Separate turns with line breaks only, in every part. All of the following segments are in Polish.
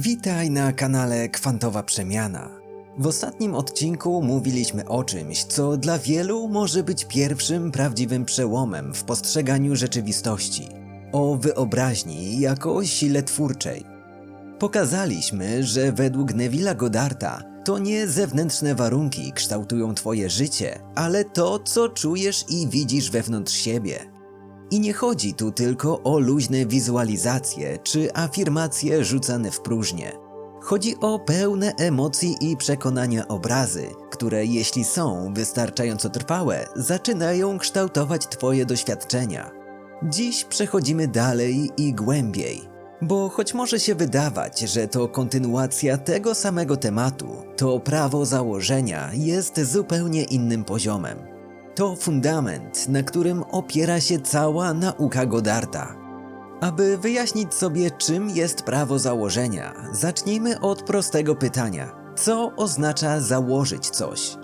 Witaj na kanale Kwantowa Przemiana. W ostatnim odcinku mówiliśmy o czymś, co dla wielu może być pierwszym prawdziwym przełomem w postrzeganiu rzeczywistości. O wyobraźni jako sile twórczej. Pokazaliśmy, że według Neville'a Goddarta to nie zewnętrzne warunki kształtują Twoje życie, ale to, co czujesz i widzisz wewnątrz siebie. I nie chodzi tu tylko o luźne wizualizacje czy afirmacje rzucane w próżnię. Chodzi o pełne emocji i przekonania obrazy, które jeśli są wystarczająco trwałe, zaczynają kształtować Twoje doświadczenia. Dziś przechodzimy dalej i głębiej, bo choć może się wydawać, że to kontynuacja tego samego tematu, to prawo założenia jest zupełnie innym poziomem. To fundament, na którym opiera się cała nauka Goddarta. Aby wyjaśnić sobie, czym jest prawo założenia, zacznijmy od prostego pytania: co oznacza założyć coś?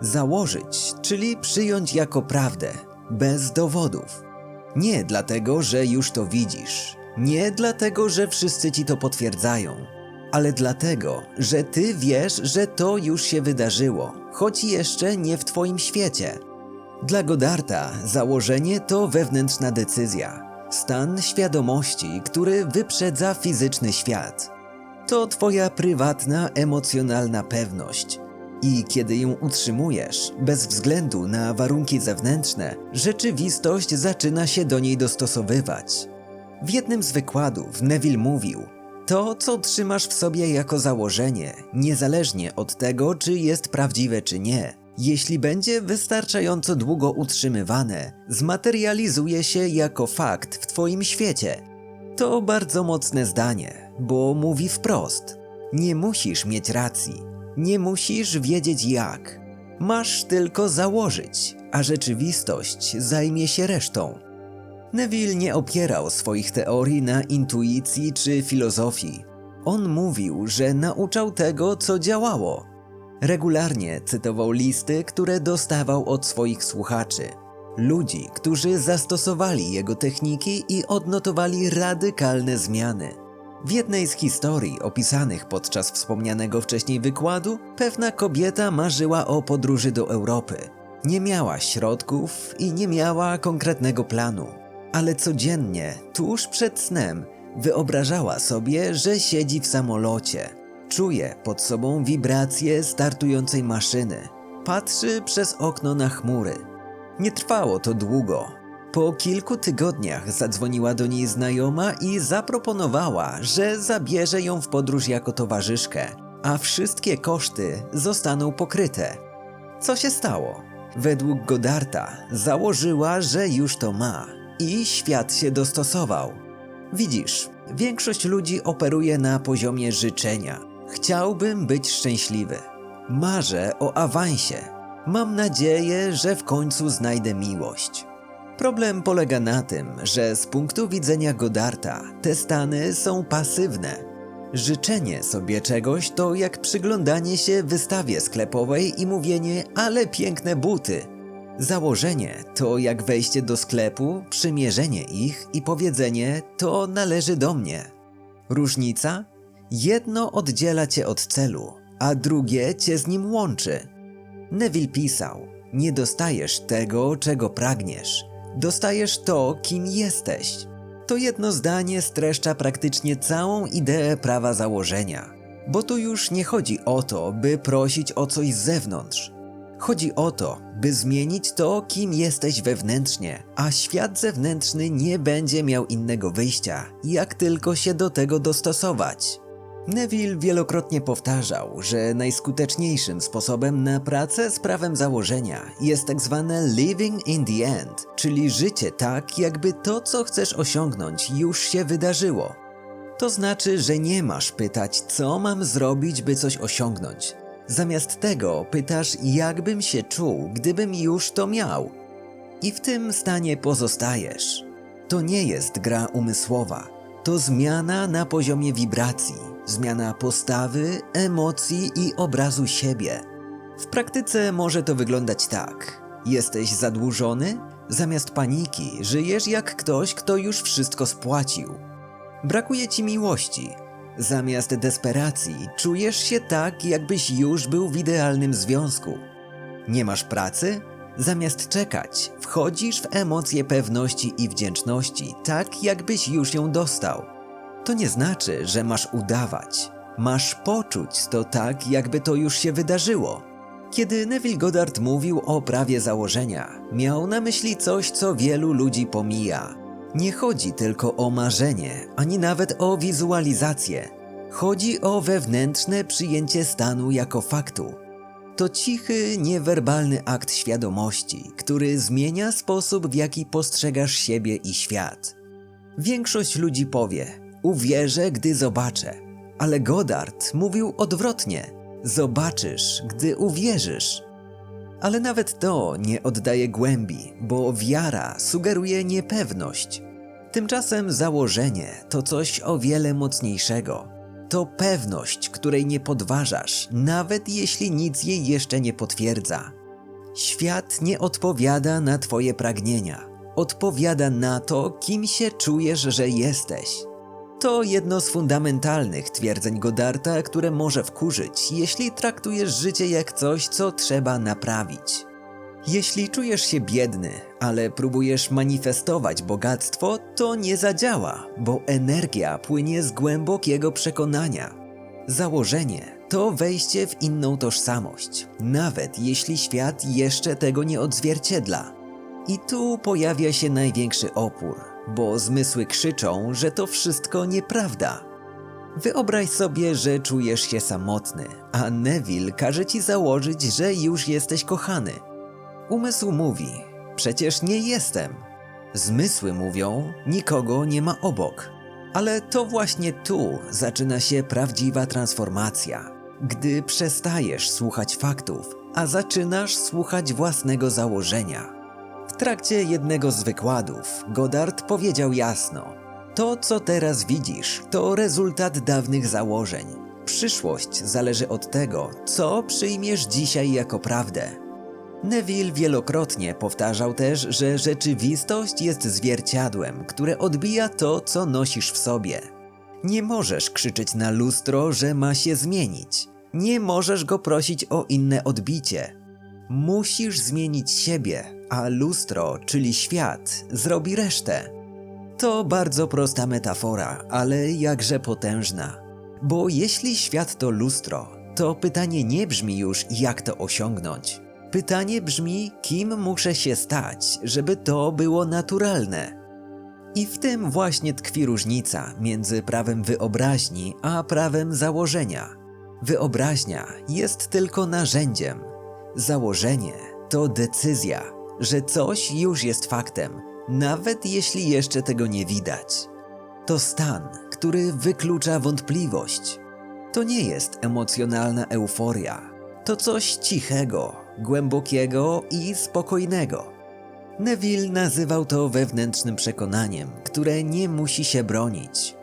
Założyć, czyli przyjąć jako prawdę, bez dowodów. Nie dlatego, że już to widzisz, nie dlatego, że wszyscy ci to potwierdzają, ale dlatego, że ty wiesz, że to już się wydarzyło, choć jeszcze nie w twoim świecie. Dla Goddarta założenie to wewnętrzna decyzja, stan świadomości, który wyprzedza fizyczny świat. To twoja prywatna, emocjonalna pewność. I kiedy ją utrzymujesz, bez względu na warunki zewnętrzne, rzeczywistość zaczyna się do niej dostosowywać. W jednym z wykładów Neville mówił: To, co trzymasz w sobie jako założenie, niezależnie od tego, czy jest prawdziwe, czy nie, jeśli będzie wystarczająco długo utrzymywane, zmaterializuje się jako fakt w Twoim świecie. To bardzo mocne zdanie, bo mówi wprost: Nie musisz mieć racji, nie musisz wiedzieć jak. Masz tylko założyć, a rzeczywistość zajmie się resztą. Neville nie opierał swoich teorii na intuicji czy filozofii. On mówił, że nauczał tego, co działało. Regularnie cytował listy, które dostawał od swoich słuchaczy. Ludzi, którzy zastosowali jego techniki i odnotowali radykalne zmiany. W jednej z historii opisanych podczas wspomnianego wcześniej wykładu, pewna kobieta marzyła o podróży do Europy. Nie miała środków i nie miała konkretnego planu, ale codziennie, tuż przed snem, wyobrażała sobie, że siedzi w samolocie. Czuje pod sobą wibracje startującej maszyny. Patrzy przez okno na chmury. Nie trwało to długo. Po kilku tygodniach zadzwoniła do niej znajoma i zaproponowała, że zabierze ją w podróż jako towarzyszkę, a wszystkie koszty zostaną pokryte. Co się stało? Według Goddarta założyła, że już to ma i świat się dostosował. Widzisz, większość ludzi operuje na poziomie życzenia. Chciałbym być szczęśliwy. Marzę o awansie. Mam nadzieję, że w końcu znajdę miłość. Problem polega na tym, że z punktu widzenia Goddarta te stany są pasywne. Życzenie sobie czegoś to jak przyglądanie się wystawie sklepowej i mówienie, ale piękne buty. Założenie to jak wejście do sklepu, przymierzenie ich i powiedzenie, to należy do mnie. Różnica? Jedno oddziela cię od celu, a drugie cię z nim łączy. Neville pisał: Nie dostajesz tego, czego pragniesz, dostajesz to, kim jesteś. To jedno zdanie streszcza praktycznie całą ideę prawa założenia, bo tu już nie chodzi o to, by prosić o coś z zewnątrz. Chodzi o to, by zmienić to, kim jesteś wewnętrznie, a świat zewnętrzny nie będzie miał innego wyjścia, jak tylko się do tego dostosować. Neville wielokrotnie powtarzał, że najskuteczniejszym sposobem na pracę z prawem założenia jest tak zwane living in the end, czyli życie tak, jakby to, co chcesz osiągnąć, już się wydarzyło. To znaczy, że nie masz pytać, co mam zrobić, by coś osiągnąć. Zamiast tego pytasz, jakbym się czuł, gdybym już to miał. I w tym stanie pozostajesz. To nie jest gra umysłowa, to zmiana na poziomie wibracji, zmiana postawy, emocji i obrazu siebie. W praktyce może to wyglądać tak: jesteś zadłużony, zamiast paniki żyjesz jak ktoś, kto już wszystko spłacił. Brakuje ci miłości, Zamiast desperacji czujesz się tak, jakbyś już był w idealnym związku. Nie masz pracy? Zamiast czekać, wchodzisz w emocje pewności i wdzięczności, tak jakbyś już ją dostał. To nie znaczy, że masz udawać. Masz poczuć to tak, jakby to już się wydarzyło. Kiedy Neville Goddard mówił o prawie założenia, miał na myśli coś, co wielu ludzi pomija. Nie chodzi tylko o marzenie, ani nawet o wizualizację. Chodzi o wewnętrzne przyjęcie stanu jako faktu. To cichy, niewerbalny akt świadomości, który zmienia sposób, w jaki postrzegasz siebie i świat. Większość ludzi powie: Uwierzę, gdy zobaczę. Ale Goddard mówił odwrotnie: Zobaczysz, gdy uwierzysz. Ale nawet to nie oddaje głębi, bo wiara sugeruje niepewność. Tymczasem założenie to coś o wiele mocniejszego. To pewność, której nie podważasz, nawet jeśli nic jej jeszcze nie potwierdza. Świat nie odpowiada na Twoje pragnienia, odpowiada na to, kim się czujesz, że jesteś. To jedno z fundamentalnych twierdzeń Godarta, które może wkurzyć, jeśli traktujesz życie jak coś, co trzeba naprawić. Jeśli czujesz się biedny, ale próbujesz manifestować bogactwo, to nie zadziała, bo energia płynie z głębokiego przekonania. Założenie to wejście w inną tożsamość, nawet jeśli świat jeszcze tego nie odzwierciedla. I tu pojawia się największy opór, bo zmysły krzyczą, że to wszystko nieprawda. Wyobraź sobie, że czujesz się samotny, a Neville każe ci założyć, że już jesteś kochany. Umysł mówi: Przecież nie jestem. Zmysły mówią: Nikogo nie ma obok. Ale to właśnie tu zaczyna się prawdziwa transformacja. Gdy przestajesz słuchać faktów, a zaczynasz słuchać własnego założenia. Trakcie jednego z wykładów Goddard powiedział jasno: To, co teraz widzisz, to rezultat dawnych założeń. Przyszłość zależy od tego, co przyjmiesz dzisiaj jako prawdę. Neville wielokrotnie powtarzał też, że rzeczywistość jest zwierciadłem, które odbija to, co nosisz w sobie. Nie możesz krzyczeć na lustro, że ma się zmienić. Nie możesz go prosić o inne odbicie. Musisz zmienić siebie, a lustro, czyli świat, zrobi resztę. To bardzo prosta metafora, ale jakże potężna. Bo jeśli świat to lustro, to pytanie nie brzmi już, jak to osiągnąć. Pytanie brzmi, kim muszę się stać, żeby to było naturalne. I w tym właśnie tkwi różnica między prawem wyobraźni a prawem założenia. Wyobraźnia jest tylko narzędziem. Założenie to decyzja, że coś już jest faktem, nawet jeśli jeszcze tego nie widać. To stan, który wyklucza wątpliwość. To nie jest emocjonalna euforia. To coś cichego, głębokiego i spokojnego. Neville nazywał to wewnętrznym przekonaniem, które nie musi się bronić.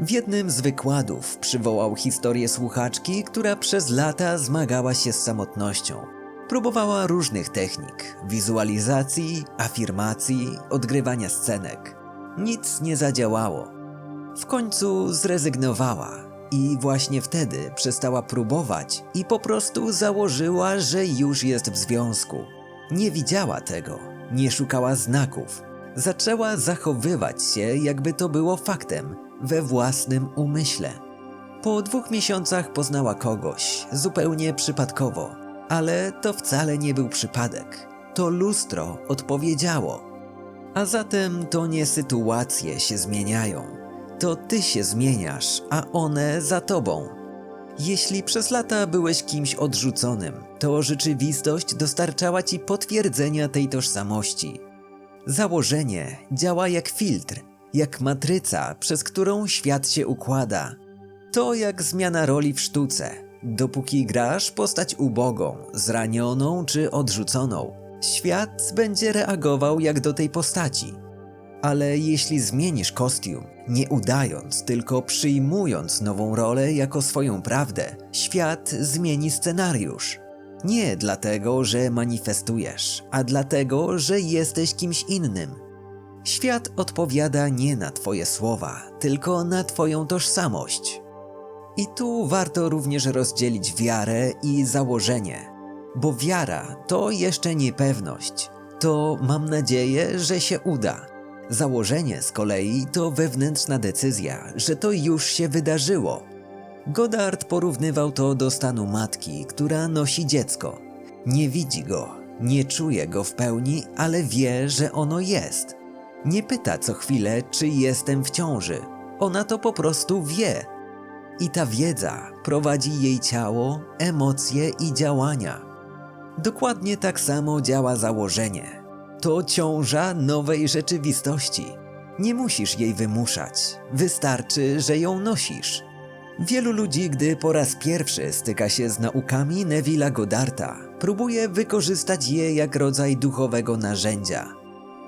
W jednym z wykładów przywołał historię słuchaczki, która przez lata zmagała się z samotnością. Próbowała różnych technik wizualizacji, afirmacji, odgrywania scenek. Nic nie zadziałało. W końcu zrezygnowała i właśnie wtedy przestała próbować i po prostu założyła, że już jest w związku. Nie widziała tego, nie szukała znaków. Zaczęła zachowywać się, jakby to było faktem, we własnym umyśle. Po dwóch miesiącach poznała kogoś, zupełnie przypadkowo, ale to wcale nie był przypadek. To lustro odpowiedziało. A zatem to nie sytuacje się zmieniają, to ty się zmieniasz, a one za tobą. Jeśli przez lata byłeś kimś odrzuconym, to rzeczywistość dostarczała ci potwierdzenia tej tożsamości. Założenie działa jak filtr, jak matryca, przez którą świat się układa. To jak zmiana roli w sztuce. Dopóki grasz postać ubogą, zranioną czy odrzuconą, świat będzie reagował jak do tej postaci. Ale jeśli zmienisz kostium, nie udając, tylko przyjmując nową rolę jako swoją prawdę, świat zmieni scenariusz. Nie dlatego, że manifestujesz, a dlatego, że jesteś kimś innym. Świat odpowiada nie na Twoje słowa, tylko na Twoją tożsamość. I tu warto również rozdzielić wiarę i założenie, bo wiara to jeszcze niepewność. To mam nadzieję, że się uda. Założenie z kolei to wewnętrzna decyzja, że to już się wydarzyło. Goddard porównywał to do stanu matki, która nosi dziecko. Nie widzi go, nie czuje go w pełni, ale wie, że ono jest. Nie pyta co chwilę, czy jestem w ciąży. Ona to po prostu wie. I ta wiedza prowadzi jej ciało, emocje i działania. Dokładnie tak samo działa założenie. To ciąża nowej rzeczywistości. Nie musisz jej wymuszać, wystarczy, że ją nosisz. Wielu ludzi, gdy po raz pierwszy styka się z naukami Neville'a Goddarta, próbuje wykorzystać je jak rodzaj duchowego narzędzia.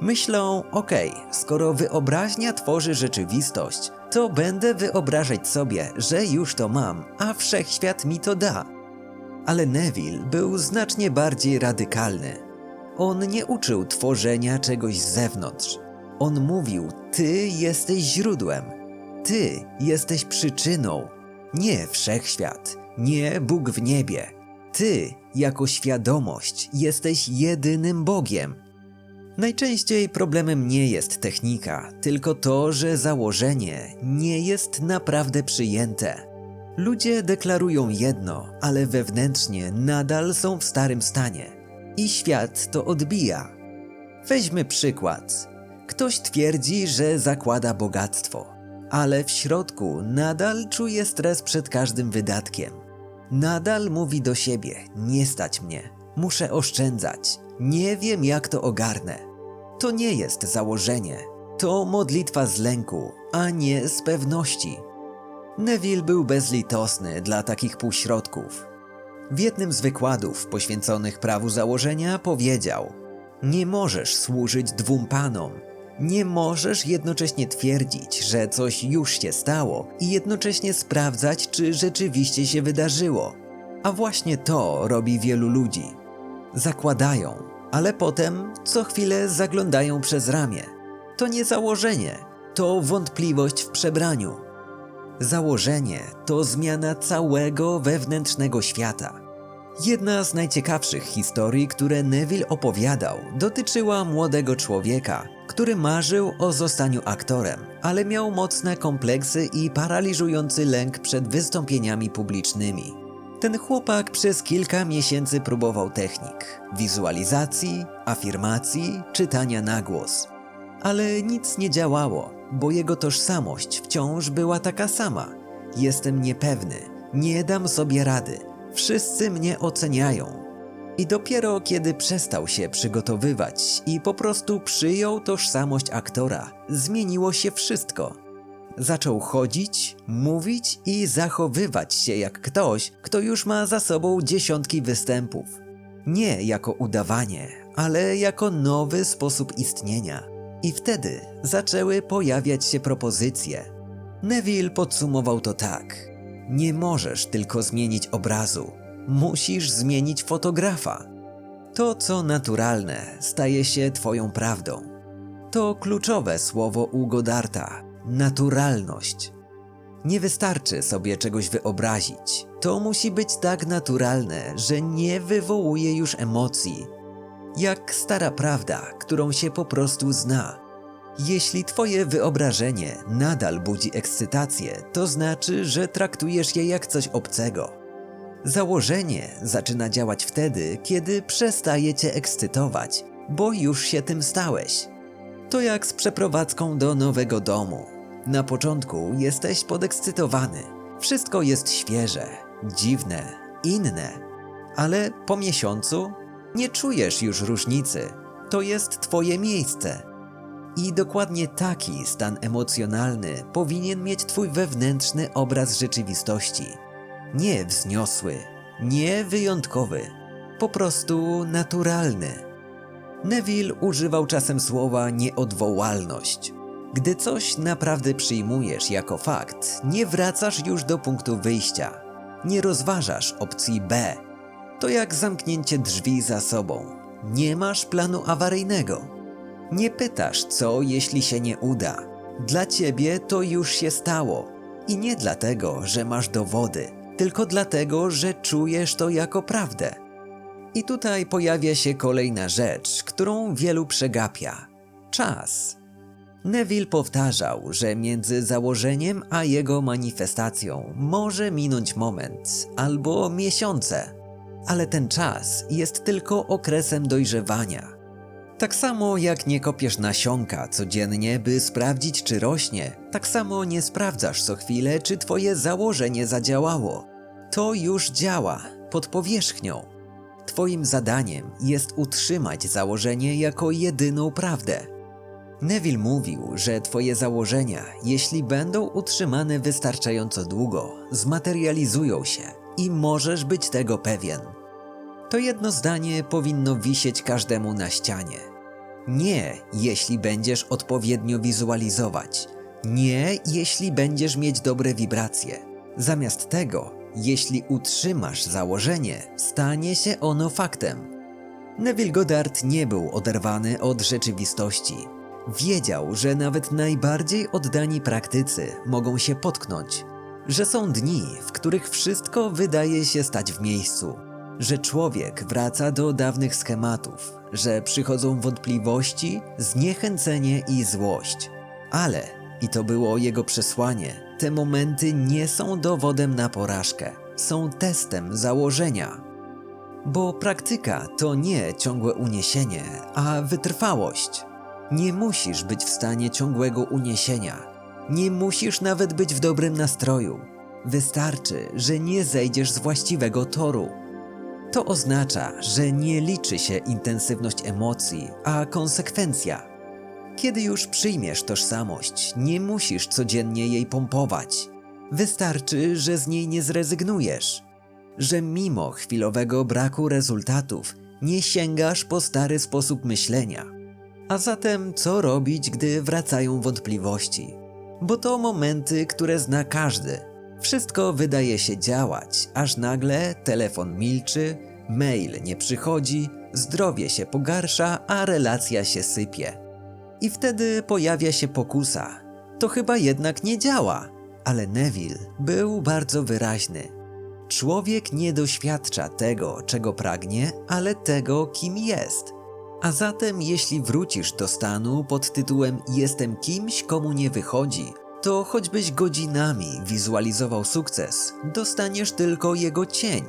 Myślą, okej, skoro wyobraźnia tworzy rzeczywistość, to będę wyobrażać sobie, że już to mam, a wszechświat mi to da. Ale Neville był znacznie bardziej radykalny. On nie uczył tworzenia czegoś z zewnątrz. On mówił: Ty jesteś źródłem, Ty jesteś przyczyną, nie wszechświat, nie Bóg w niebie. Ty, jako świadomość, jesteś jedynym Bogiem. Najczęściej problemem nie jest technika, tylko to, że założenie nie jest naprawdę przyjęte. Ludzie deklarują jedno, ale wewnętrznie nadal są w starym stanie. I świat to odbija. Weźmy przykład. Ktoś twierdzi, że zakłada bogactwo, ale w środku nadal czuje stres przed każdym wydatkiem. Nadal mówi do siebie: Nie stać mnie, muszę oszczędzać, nie wiem jak to ogarnę. To nie jest założenie, to modlitwa z lęku, a nie z pewności. Neville był bezlitosny dla takich półśrodków. W jednym z wykładów poświęconych prawu założenia powiedział: Nie możesz służyć dwóm panom. Nie możesz jednocześnie twierdzić, że coś już się stało i jednocześnie sprawdzać, czy rzeczywiście się wydarzyło. A właśnie to robi wielu ludzi. Zakładają, ale potem co chwilę zaglądają przez ramię. To nie założenie, to wątpliwość w przebraniu. Założenie to zmiana całego wewnętrznego świata. Jedna z najciekawszych historii, które Neville opowiadał, dotyczyła młodego człowieka, który marzył o zostaniu aktorem, ale miał mocne kompleksy i paraliżujący lęk przed wystąpieniami publicznymi. Ten chłopak przez kilka miesięcy próbował technik wizualizacji, afirmacji, czytania na głos. Ale nic nie działało, bo jego tożsamość wciąż była taka sama. Jestem niepewny, nie dam sobie rady, wszyscy mnie oceniają. I dopiero kiedy przestał się przygotowywać i po prostu przyjął tożsamość aktora, zmieniło się wszystko. Zaczął chodzić, mówić i zachowywać się jak ktoś, kto już ma za sobą dziesiątki występów. Nie jako udawanie, ale jako nowy sposób istnienia. I wtedy zaczęły pojawiać się propozycje. Neville podsumował to tak: Nie możesz tylko zmienić obrazu, musisz zmienić fotografa. To, co naturalne, staje się Twoją prawdą. To kluczowe słowo u Godarta naturalność. Nie wystarczy sobie czegoś wyobrazić. To musi być tak naturalne, że nie wywołuje już emocji. Jak stara prawda, którą się po prostu zna. Jeśli twoje wyobrażenie nadal budzi ekscytację, to znaczy, że traktujesz je jak coś obcego. Założenie zaczyna działać wtedy, kiedy przestaje cię ekscytować, bo już się tym stałeś. To jak z przeprowadzką do nowego domu. Na początku jesteś podekscytowany. Wszystko jest świeże, dziwne, inne. Ale po miesiącu nie czujesz już różnicy. To jest twoje miejsce. I dokładnie taki stan emocjonalny powinien mieć twój wewnętrzny obraz rzeczywistości. Nie wzniosły, nie wyjątkowy, po prostu naturalny. Neville używał czasem słowa nieodwołalność. Gdy coś naprawdę przyjmujesz jako fakt, nie wracasz już do punktu wyjścia. Nie rozważasz opcji B. To jak zamknięcie drzwi za sobą. Nie masz planu awaryjnego. Nie pytasz, co jeśli się nie uda. Dla ciebie to już się stało. I nie dlatego, że masz dowody, tylko dlatego, że czujesz to jako prawdę. I tutaj pojawia się kolejna rzecz, którą wielu przegapia czas. Neville powtarzał, że między założeniem a jego manifestacją może minąć moment albo miesiące, ale ten czas jest tylko okresem dojrzewania. Tak samo jak nie kopiesz nasionka codziennie, by sprawdzić, czy rośnie, tak samo nie sprawdzasz co chwilę, czy twoje założenie zadziałało. To już działa pod powierzchnią. Twoim zadaniem jest utrzymać założenie jako jedyną prawdę. Neville mówił, że Twoje założenia, jeśli będą utrzymane wystarczająco długo, zmaterializują się i możesz być tego pewien. To jedno zdanie powinno wisieć każdemu na ścianie. Nie, jeśli będziesz odpowiednio wizualizować. Nie, jeśli będziesz mieć dobre wibracje. Zamiast tego, jeśli utrzymasz założenie, stanie się ono faktem. Neville Goddard nie był oderwany od rzeczywistości. Wiedział, że nawet najbardziej oddani praktycy mogą się potknąć, że są dni, w których wszystko wydaje się stać w miejscu, że człowiek wraca do dawnych schematów, że przychodzą wątpliwości, zniechęcenie i złość. Ale, i to było jego przesłanie, te momenty nie są dowodem na porażkę, są testem założenia. Bo praktyka to nie ciągłe uniesienie, a wytrwałość. Nie musisz być w stanie ciągłego uniesienia. Nie musisz nawet być w dobrym nastroju. Wystarczy, że nie zejdziesz z właściwego toru. To oznacza, że nie liczy się intensywność emocji, a konsekwencja. Kiedy już przyjmiesz tożsamość, nie musisz codziennie jej pompować. Wystarczy, że z niej nie zrezygnujesz. Że mimo chwilowego braku rezultatów, nie sięgasz po stary sposób myślenia. A zatem, co robić, gdy wracają wątpliwości? Bo to momenty, które zna każdy. Wszystko wydaje się działać, aż nagle telefon milczy, mail nie przychodzi, zdrowie się pogarsza, a relacja się sypie. I wtedy pojawia się pokusa. To chyba jednak nie działa. Ale Neville był bardzo wyraźny. Człowiek nie doświadcza tego, czego pragnie, ale tego, kim jest. A zatem, jeśli wrócisz do stanu pod tytułem Jestem kimś, komu nie wychodzi, to choćbyś godzinami wizualizował sukces, dostaniesz tylko jego cień.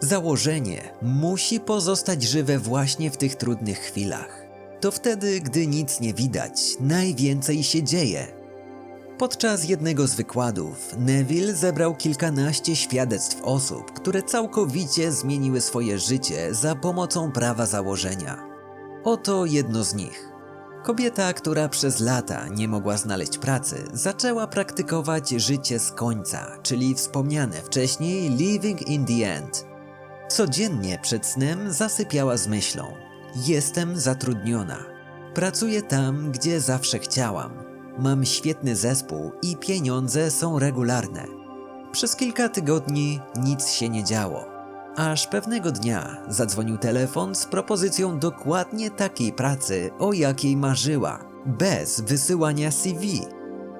Założenie musi pozostać żywe właśnie w tych trudnych chwilach. To wtedy, gdy nic nie widać, najwięcej się dzieje. Podczas jednego z wykładów Neville zebrał kilkanaście świadectw osób, które całkowicie zmieniły swoje życie za pomocą prawa założenia. Oto jedno z nich. Kobieta, która przez lata nie mogła znaleźć pracy, zaczęła praktykować życie z końca, czyli wspomniane wcześniej living in the end. Codziennie przed snem zasypiała z myślą: Jestem zatrudniona. Pracuję tam, gdzie zawsze chciałam. Mam świetny zespół i pieniądze są regularne. Przez kilka tygodni nic się nie działo. Aż pewnego dnia zadzwonił telefon z propozycją dokładnie takiej pracy, o jakiej marzyła, bez wysyłania CV.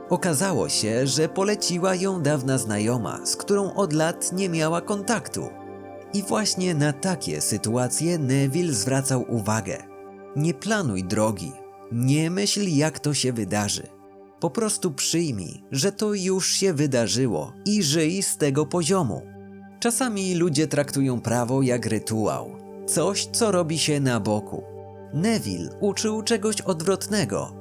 Okazało się, że poleciła ją dawna znajoma, z którą od lat nie miała kontaktu. I właśnie na takie sytuacje Neville zwracał uwagę. Nie planuj drogi, nie myśl jak to się wydarzy. Po prostu przyjmij, że to już się wydarzyło i żyj z tego poziomu. Czasami ludzie traktują prawo jak rytuał, coś co robi się na boku. Neville uczył czegoś odwrotnego.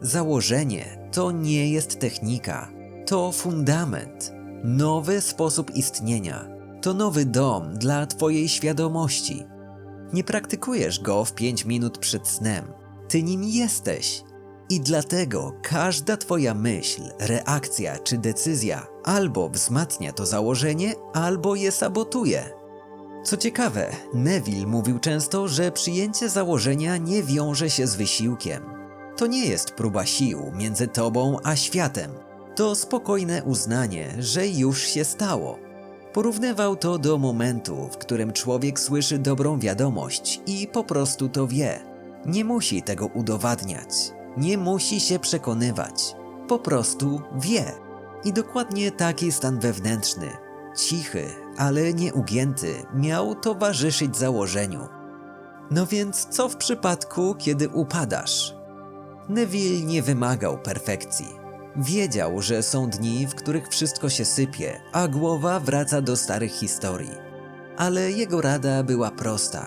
Założenie to nie jest technika, to fundament, nowy sposób istnienia, to nowy dom dla Twojej świadomości. Nie praktykujesz go w 5 minut przed snem, ty nim jesteś. I dlatego każda Twoja myśl, reakcja czy decyzja albo wzmacnia to założenie, albo je sabotuje. Co ciekawe, Neville mówił często, że przyjęcie założenia nie wiąże się z wysiłkiem. To nie jest próba sił między Tobą a światem. To spokojne uznanie, że już się stało. Porównywał to do momentu, w którym człowiek słyszy dobrą wiadomość i po prostu to wie. Nie musi tego udowadniać. Nie musi się przekonywać, po prostu wie. I dokładnie taki stan wewnętrzny, cichy, ale nieugięty, miał towarzyszyć założeniu. No więc co w przypadku, kiedy upadasz? Neville nie wymagał perfekcji. Wiedział, że są dni, w których wszystko się sypie, a głowa wraca do starych historii. Ale jego rada była prosta.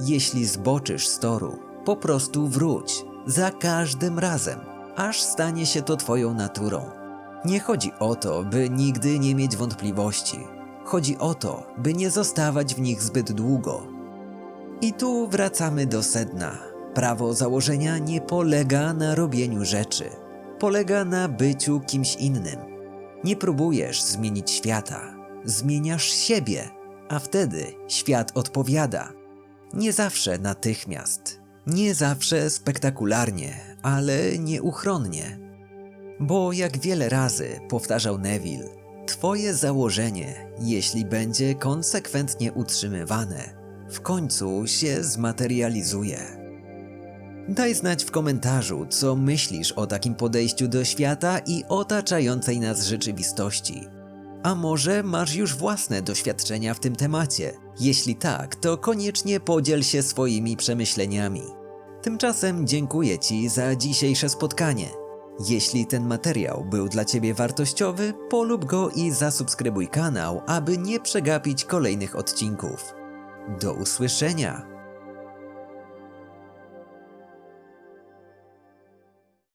Jeśli zboczysz z toru, po prostu wróć. Za każdym razem, aż stanie się to twoją naturą. Nie chodzi o to, by nigdy nie mieć wątpliwości. Chodzi o to, by nie zostawać w nich zbyt długo. I tu wracamy do sedna. Prawo założenia nie polega na robieniu rzeczy. Polega na byciu kimś innym. Nie próbujesz zmienić świata, zmieniasz siebie, a wtedy świat odpowiada. Nie zawsze natychmiast, nie zawsze spektakularnie, ale nieuchronnie. Bo jak wiele razy powtarzał Neville, Twoje założenie, jeśli będzie konsekwentnie utrzymywane, w końcu się zmaterializuje. Daj znać w komentarzu, co myślisz o takim podejściu do świata i otaczającej nas rzeczywistości. A może masz już własne doświadczenia w tym temacie? Jeśli tak, to koniecznie podziel się swoimi przemyśleniami. Tymczasem dziękuję Ci za dzisiejsze spotkanie. Jeśli ten materiał był dla Ciebie wartościowy, polub go i zasubskrybuj kanał, aby nie przegapić kolejnych odcinków. Do usłyszenia!